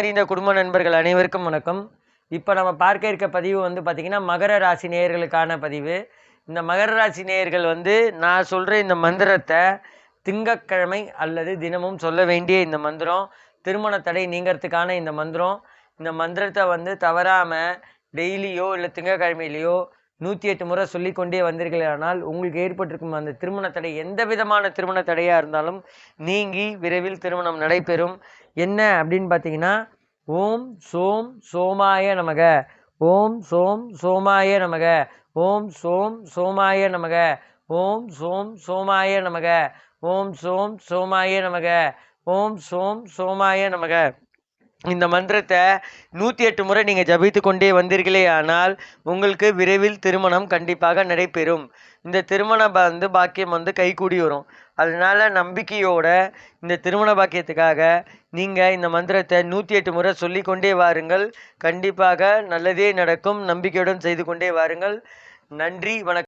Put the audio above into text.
அறிந்த குடும்ப நண்பர்கள் அனைவருக்கும் வணக்கம். இப்போ நம்ம பார்க்க இருக்க பதிவு வந்து பார்த்திங்கன்னா மகர ராசி நேயர்களுக்கான பதிவு. இந்த மகர ராசி நேயர்கள் வந்து நான் சொல்கிற இந்த மந்திரத்தை திங்கக்கிழமை அல்லது தினமும் சொல்ல வேண்டிய இந்த மந்திரம் திருமண தடை நீங்கிறதுக்கான இந்த மந்திரம். இந்த மந்திரத்தை வந்து தவறாமல் டெய்லியோ இல்லை திங்கக்கிழமையிலையோ நூற்றி எட்டு முறை சொல்லிக்கொண்டே வந்தீர்களானால் உங்களுக்கு ஏற்பட்டிருக்கும் அந்த திருமண தடை எந்த விதமான திருமண தடையாக இருந்தாலும் நீங்கி விரைவில் திருமணம் நடைபெறும். என்ன அப்படின்னு பார்த்தீங்கன்னா ஓம் சோம் சோமாய நமக. ஓம் சோம் சோமாய நமக. ஓம் சோம் சோமாய நமக. ஓம் சோம் சோமாய நமக. ஓம் சோம் சோமாய நமக. ஓம் சோம் சோமாய நமக. இந்த மந்திரத்தை நூற்றி எட்டு முறை நீங்கள் ஜபித்து கொண்டே வந்தீர்களே ஆனால் உங்களுக்கு விரைவில் திருமணம் கண்டிப்பாக நடைபெறும். இந்த திருமண வந்து பாக்கியம் வந்து கைகூடி வரும். அதனால நம்பிக்கையோட இந்த திருமண பாக்கியத்துக்காக நீங்கள் இந்த மந்திரத்தை நூற்றி எட்டு முறை சொல்லி கொண்டே வாருங்கள். கண்டிப்பாக நல்லதே நடக்கும். நம்பிக்கையுடன் செய்து கொண்டே வாருங்கள். நன்றி வணக்கம்.